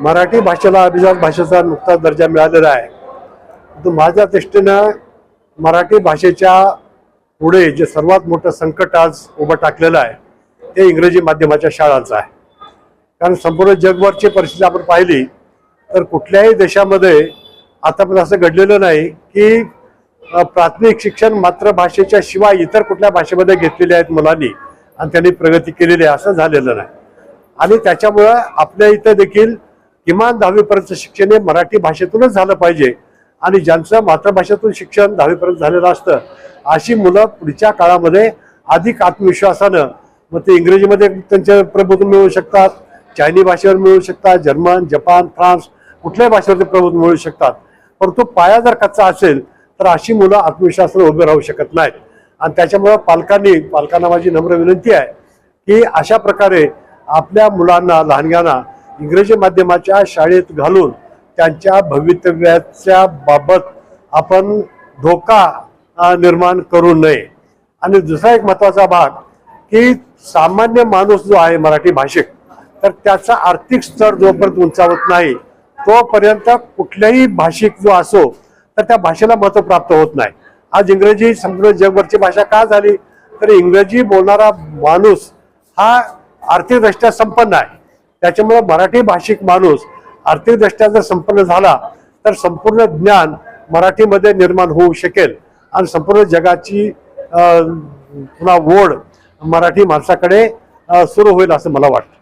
मराठी भाषेला अभिजात भाषेचा नुकताच दर्जा मिळालेला आहे. माझ्या दृष्टीनं मराठी भाषेच्या पुढे जे सर्वात मोठं संकट आज उभं टाकलेलं आहे ते इंग्रजी माध्यमाच्या शाळांचं आहे. कारण संपूर्ण जगभरची परिस्थिती आपण पाहिली तर कुठल्याही देशामध्ये आतापर्यंत असं घडलेलं नाही की प्राथमिक शिक्षण मातृभाषेच्या शिवाय इतर कुठल्या भाषेमध्ये घेतलेले आहेत मुलांनी आणि त्यांनी प्रगती केलेली आहे असं झालेलं नाही. आणि त्याच्यामुळं आपल्या इथं देखील किमान दहावीपर्यंत शिक्षण हे मराठी भाषेतूनच झालं पाहिजे. आणि ज्यांचं मातृभाषेतून शिक्षण दहावीपर्यंत झालेलं असतं अशी मुलं पुढच्या काळामध्ये अधिक आत्मविश्वासानं मग ते इंग्रजीमध्ये त्यांचे प्रभुत्व मिळवू शकतात चायनी भाषेवर मिळू शकतात जर्मन जपान फ्रान्स कुठल्याही भाषेवर ते प्रबोधन मिळवू शकतात. परंतु पाया जर कच्चा असेल तर अशी मुलं आत्मविश्वासानं उभे राहू शकत नाहीत. आणि त्याच्यामुळं पालकांनी पालकांना माझी नम्र विनंती आहे की अशा प्रकारे आपल्या मुलांना लहानग्यांना इंग्रजी माध्यमाच्या शाळेत घालून त्यांच्या भवितव्याच्या बाबत आपण धोका निर्माण करू नये. आणि दुसरा एक महत्त्वाचा भाग की सामान्य माणूस जो आहे मराठी भाषिक तर त्याचा आर्थिक स्तर जोपर्यंत उंचावत नाही तोपर्यंत कुठल्याही भाषिक जो असो तर त्या भाषेला महत्त्व प्राप्त होत नाही. आज इंग्रजी संपूर्ण जगभरची भाषा का झाली तर इंग्रजी बोलणारा माणूस हा आर्थिकदृष्ट्या संपन्न आहे. त्याच्यामुळे मराठी भाषिक माणूस आर्थिकदृष्ट्या जर संपन्न झाला तर संपूर्ण ज्ञान मराठीमध्ये निर्माण होऊ शकेल. आणि संपूर्ण जगाची पुन्हा ओढ मराठी माणसाकडे सुरू होईल असं मला वाटतं.